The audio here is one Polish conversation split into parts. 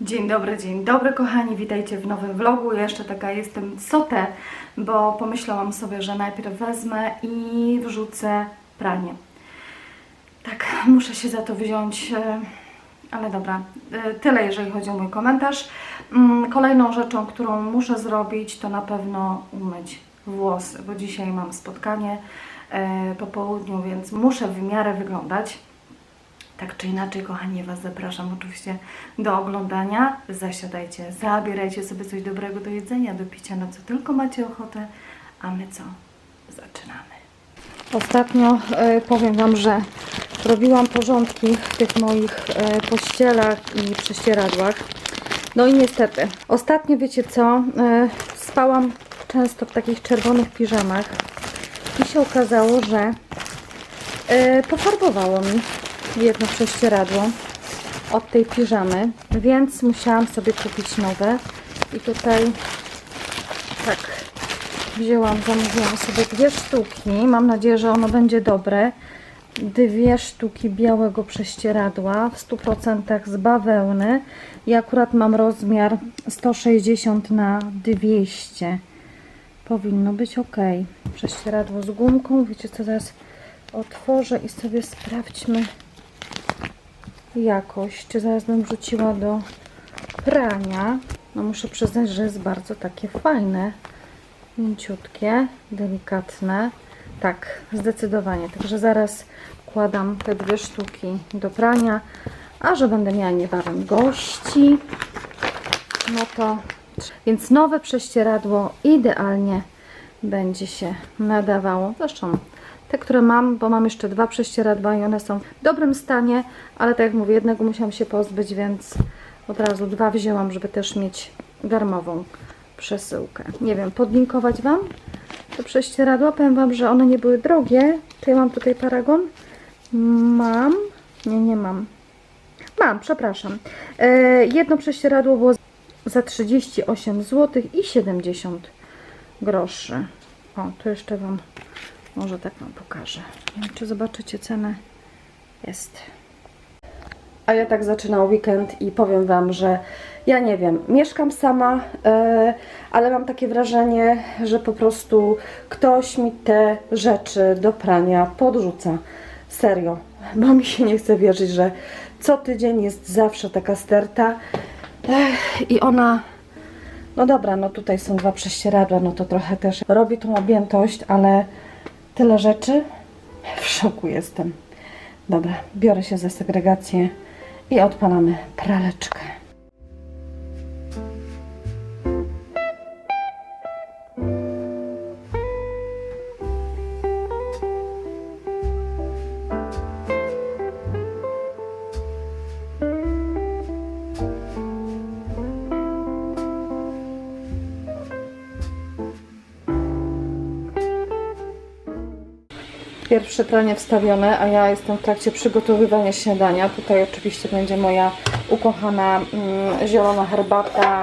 Dzień dobry, dzień dobry kochani, witajcie w nowym vlogu. Ja jeszcze taka jestem sotę, bo pomyślałam sobie, że najpierw wezmę i wrzucę pranie. Tak, muszę się za to wziąć, e, ale dobra, e, tyle jeżeli chodzi o mój komentarz. Mm, Kolejną rzeczą, którą muszę zrobić, to na pewno umyć włosy, bo dzisiaj mam spotkanie e, po południu, więc muszę w miarę wyglądać. Tak czy inaczej, kochani, Was zapraszam oczywiście do oglądania. Zasiadajcie, zabierajcie sobie coś dobrego do jedzenia, do picia, na co tylko macie ochotę. A my co? Zaczynamy. Ostatnio e, powiem Wam, że robiłam porządki w tych moich e, pościelach i prześcieradłach. No i niestety, ostatnio wiecie co? E, spałam często w takich czerwonych piżamach i się okazało, że e, pofarbowało mi jedno prześcieradło od tej piżamy, więc musiałam sobie kupić nowe. I tutaj tak wzięłam, zamówiłam sobie dwie sztuki, mam nadzieję, że ono będzie dobre. Dwie sztuki białego prześcieradła w 100% z bawełny. I akurat mam rozmiar 160 na 200 powinno być ok. Prześcieradło z gumką, wiecie co, zaraz otworzę i sobie sprawdźmy jakość, zaraz bym wrzuciła do prania. No muszę przyznać, że jest bardzo takie fajne, mięciutkie, delikatne. Tak, zdecydowanie. Także zaraz kładam te dwie sztuki do prania, a że będę miała niebawem gości, no to więc nowe prześcieradło idealnie będzie się nadawało. Zresztą te, które mam, bo mam jeszcze dwa prześcieradła i one są w dobrym stanie, ale tak jak mówię, jednego musiałam się pozbyć, więc od razu dwa wzięłam, żeby też mieć darmową przesyłkę. Nie wiem, podlinkować Wam te prześcieradła. Powiem Wam, że one nie były drogie. Czy ja mam tutaj paragon? Mam. Nie, nie mam. Mam, przepraszam. E, jedno prześcieradło było za 38 zł i 70 groszy. O, to jeszcze Wam może tak Wam pokażę. Nie wiem, czy zobaczycie cenę. Jest. A ja tak zaczynał weekend i powiem Wam, że ja nie wiem, mieszkam sama, e, ale mam takie wrażenie, że po prostu ktoś mi te rzeczy do prania podrzuca. Serio, bo mi się nie chce wierzyć, że co tydzień jest zawsze taka sterta Ech, i ona no dobra, no tutaj są dwa prześcieradła, no to trochę też robi tą objętość, ale tyle rzeczy. W szoku jestem. Dobra, biorę się za segregację i odpalamy praleczkę. Pierwsze pranie wstawione, a ja jestem w trakcie przygotowywania śniadania. Tutaj oczywiście będzie moja ukochana mm, zielona herbata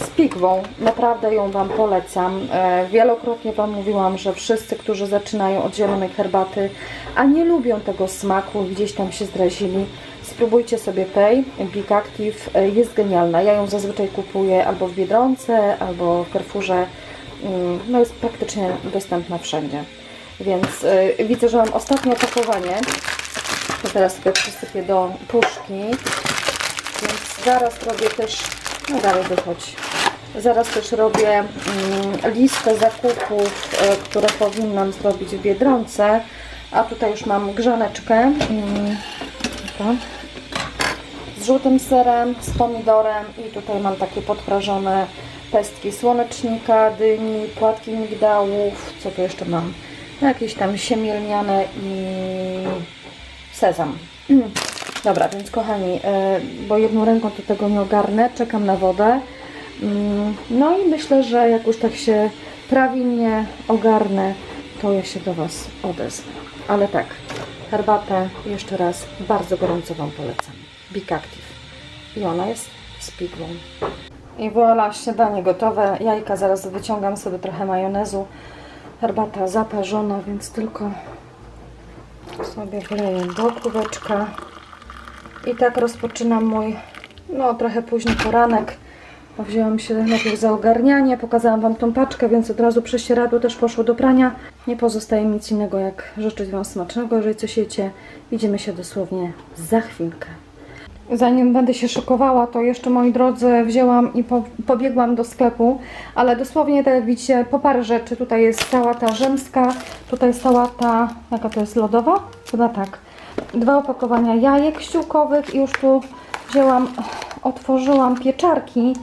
z pigwą. Naprawdę ją Wam polecam. E, wielokrotnie Wam mówiłam, że wszyscy, którzy zaczynają od zielonej herbaty, a nie lubią tego smaku, gdzieś tam się zdrazili, spróbujcie sobie tej Big Active. E, jest genialna. Ja ją zazwyczaj kupuję albo w Biedronce, albo w Carrefourze. Mm, No jest praktycznie dostępna wszędzie. Więc y, widzę, że mam ostatnie opakowanie. To teraz sobie przysypię do puszki. Więc zaraz robię też, no dalej wychodź. Zaraz też robię mm, listę zakupów, y, które powinnam zrobić w Biedronce. A tutaj już mam grzaneczkę. Mm, z żółtym serem, z pomidorem i tutaj mam takie podprażone pestki słonecznika, dyni, płatki migdałów. Co tu jeszcze mam? No, jakieś tam siemielniane i sezam. Mm. Dobra, więc kochani, e, bo jedną ręką to tego nie ogarnę, czekam na wodę. Mm, No i myślę, że jak już tak się prawilnie ogarnę, to ja się do Was odezwę. Ale tak, herbatę jeszcze raz bardzo gorąco Wam polecam. Big Active. I ona jest z pigłą. I voilà, śniadanie gotowe. Jajka zaraz wyciągam sobie trochę majonezu. Herbata zaparzona, więc tylko sobie wleję do kubeczka. I tak rozpoczynam mój No, trochę późny poranek. Wzięłam się najpierw za ogarnianie, pokazałam Wam tą paczkę, więc od razu prześcieradło też poszło do prania. Nie pozostaje nic innego, jak życzyć Wam smacznego. Jeżeli coś jecie, widzimy się dosłownie za chwilkę. Zanim będę się szykowała, to jeszcze moi drodzy wzięłam i po, pobiegłam do sklepu, ale dosłownie tak jak widzicie, po parę rzeczy. Tutaj jest sałata rzymska, tutaj jest sałata, jaka to jest, lodowa? Chyba tak. Dwa opakowania jajek ściółkowych i już tu wzięłam, otworzyłam pieczarki.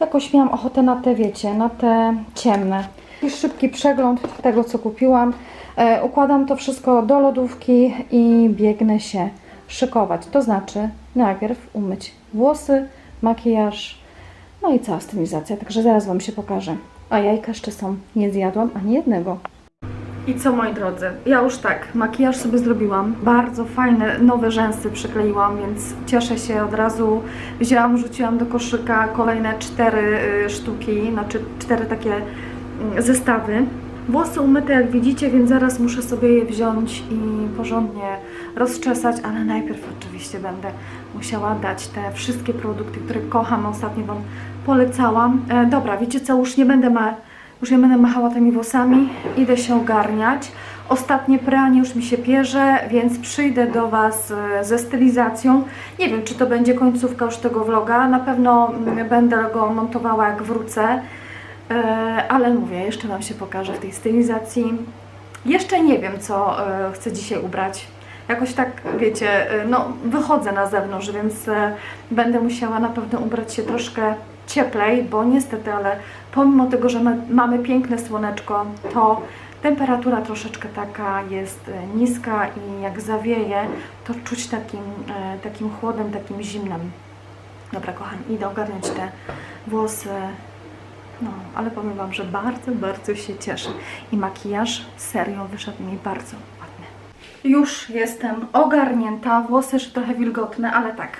Jakoś miałam ochotę na te, wiecie, na te ciemne. I szybki przegląd tego, co kupiłam. E, układam to wszystko do lodówki i biegnę się szykować. To znaczy najpierw umyć włosy, makijaż, no i cała stylizacja. Także zaraz Wam się pokażę. A jajka jeszcze są. Nie zjadłam ani jednego. I co moi drodzy, ja już tak, makijaż sobie zrobiłam, bardzo fajne nowe rzęsy przykleiłam, więc cieszę się od razu. Wzięłam, rzuciłam do koszyka kolejne cztery y, sztuki, znaczy cztery takie mm, zestawy. Włosy umyte jak widzicie, więc zaraz muszę sobie je wziąć i porządnie rozczesać, ale najpierw oczywiście będę musiała dać te wszystkie produkty, które kocham, ostatnio Wam polecałam. E, dobra, wiecie co, już nie będę ma już nie będę machała tymi włosami, idę się ogarniać. Ostatnie pranie już mi się pierze, więc przyjdę do Was e, ze stylizacją. Nie wiem, czy to będzie końcówka już tego vloga. Na pewno mm, będę go montowała jak wrócę. E, Ale mówię, jeszcze Wam się pokażę w tej stylizacji. Jeszcze nie wiem, co e, chcę dzisiaj ubrać. Jakoś tak, wiecie, e, no wychodzę na zewnątrz, więc będę musiała na pewno ubrać się troszkę cieplej, bo niestety, ale pomimo tego, że my, mamy piękne słoneczko, to temperatura troszeczkę taka jest niska i jak zawieje, to czuć takim, takim chłodem, takim zimnem. Dobra, kochani, idę ogarniać te włosy. No, ale powiem Wam, że bardzo, bardzo się cieszę. I makijaż serio wyszedł mi bardzo ładny. Już jestem ogarnięta, włosy jeszcze trochę wilgotne, ale tak.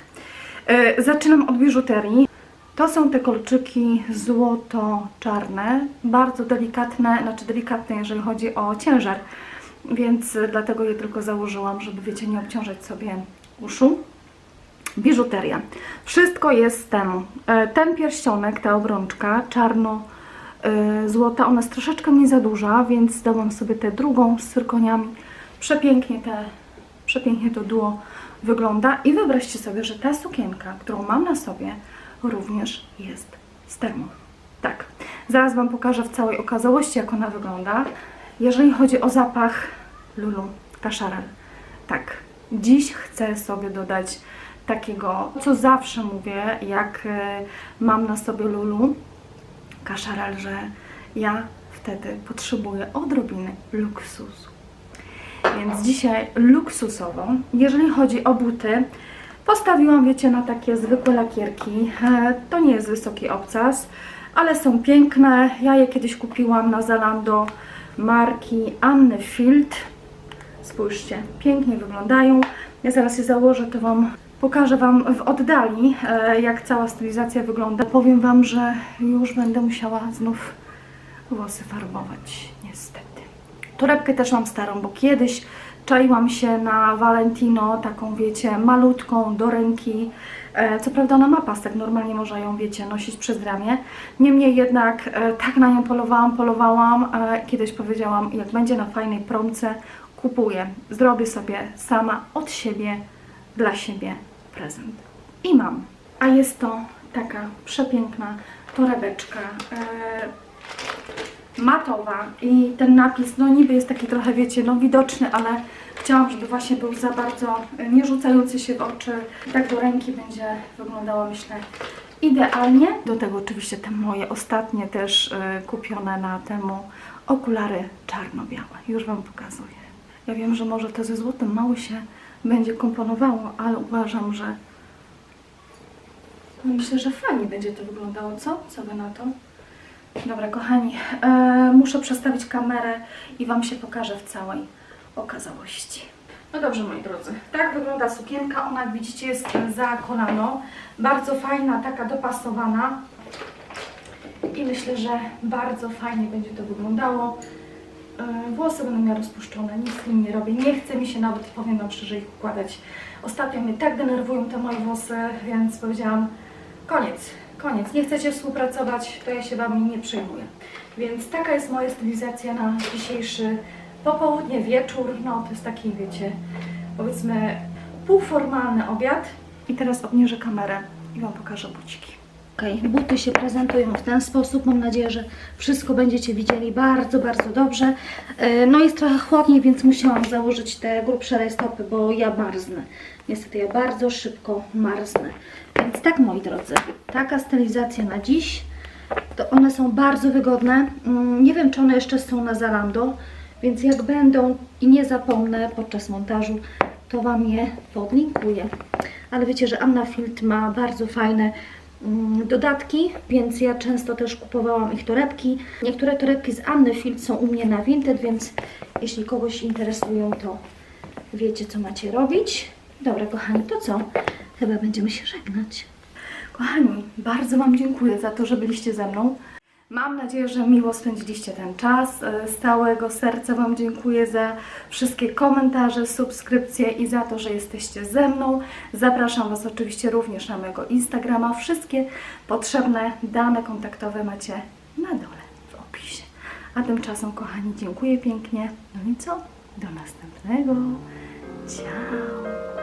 Yy, zaczynam od biżuterii. To są te kolczyki złoto-czarne, bardzo delikatne, znaczy delikatne, jeżeli chodzi o ciężar, więc dlatego je tylko założyłam, żeby, wiecie, nie obciążać sobie uszu. Biżuteria. Wszystko jest z temu. E, Ten pierścionek, ta obrączka czarno-złota, ona jest troszeczkę mi za duża, więc dałam sobie tę drugą z cyrkoniami. Przepięknie, te, przepięknie to duo wygląda. I wyobraźcie sobie, że ta sukienka, którą mam na sobie, również jest z termo. Tak, zaraz Wam pokażę w całej okazałości, jak ona wygląda. Jeżeli chodzi o zapach Lulu Kaszarel, tak, dziś chcę sobie dodać takiego, co zawsze mówię, jak e, mam na sobie Lulu Kaszarel, że ja wtedy potrzebuję odrobiny luksusu. Więc dzisiaj luksusowo. Jeżeli chodzi o buty, postawiłam, wiecie, na takie zwykłe lakierki. E, To nie jest wysoki obcas, ale są piękne. Ja je kiedyś kupiłam na Zalando marki Anne Field. Spójrzcie, pięknie wyglądają. Ja zaraz je założę, to Wam pokażę Wam w oddali, e, jak cała stylizacja wygląda. Powiem Wam, że już będę musiała znów włosy farbować, niestety. Torebkę też mam starą, bo kiedyś czaiłam się na Valentino, taką wiecie, malutką do ręki. E, Co prawda ona ma pasek, normalnie można ją, wiecie, nosić przez ramię. Niemniej jednak e, tak na nią polowałam, polowałam. Kiedyś powiedziałam, jak będzie na fajnej promce, kupuję. Zrobię sobie sama od siebie, dla siebie prezent. I mam. A jest to taka przepiękna torebeczka. E, matowa i ten napis, no niby jest taki trochę, wiecie, no widoczny, ale chciałam, żeby właśnie był za bardzo nie rzucający się w oczy. Tak do ręki będzie wyglądało, myślę, idealnie. Do tego oczywiście te moje ostatnie też y, kupione na temu okulary czarno-białe. Już Wam pokazuję. Ja wiem, że może to ze złotem mało się będzie komponowało, ale uważam, że myślę, że fajnie będzie to wyglądało, co? Co Wy na to? Dobra, kochani, e, muszę przestawić kamerę i Wam się pokażę w całej okazałości. No dobrze, moi drodzy, tak wygląda sukienka. Ona, jak widzicie, jest za kolano. Bardzo fajna, taka dopasowana. I myślę, że bardzo fajnie będzie to wyglądało. E, Włosy będą miał rozpuszczone, nic z nimi nie robię. Nie chce mi się nawet, powiem Wam szczerze, ich układać. Ostatnio mnie tak denerwują te moje włosy, więc powiedziałam, koniec, koniec. Nie chcecie współpracować, to ja się Wami nie przejmuję. Więc taka jest moja stylizacja na dzisiejszy popołudnie, wieczór. No, to jest taki, wiecie, powiedzmy półformalny obiad. I teraz obniżę kamerę i Wam pokażę buciki. Okej, buty się prezentują w ten sposób. Mam nadzieję, że wszystko będziecie widzieli bardzo, bardzo dobrze. E, No jest trochę chłodniej, więc musiałam założyć te grubsze rajstopy, bo ja marznę. Niestety ja bardzo szybko marznę. Więc tak, moi drodzy, taka stylizacja na dziś. To one są bardzo wygodne. Mm, Nie wiem, czy one jeszcze są na Zalando, więc jak będą i nie zapomnę podczas montażu, to Wam je podlinkuję. Ale wiecie, że Anna Field ma bardzo fajne dodatki, więc ja często też kupowałam ich torebki. Niektóre torebki z Anny Field są u mnie na Vinted, więc jeśli kogoś interesują, to wiecie, co macie robić. Dobra, kochani, to co? Chyba będziemy się żegnać. Kochani, bardzo Wam dziękuję za to, że byliście ze mną. Mam nadzieję, że miło spędziliście ten czas. E, Z całego serca Wam dziękuję za wszystkie komentarze, subskrypcje i za to, że jesteście ze mną. Zapraszam Was oczywiście również na mojego Instagrama. Wszystkie potrzebne dane kontaktowe macie na dole w opisie. A tymczasem, kochani, dziękuję pięknie. No i co? Do następnego. Ciao!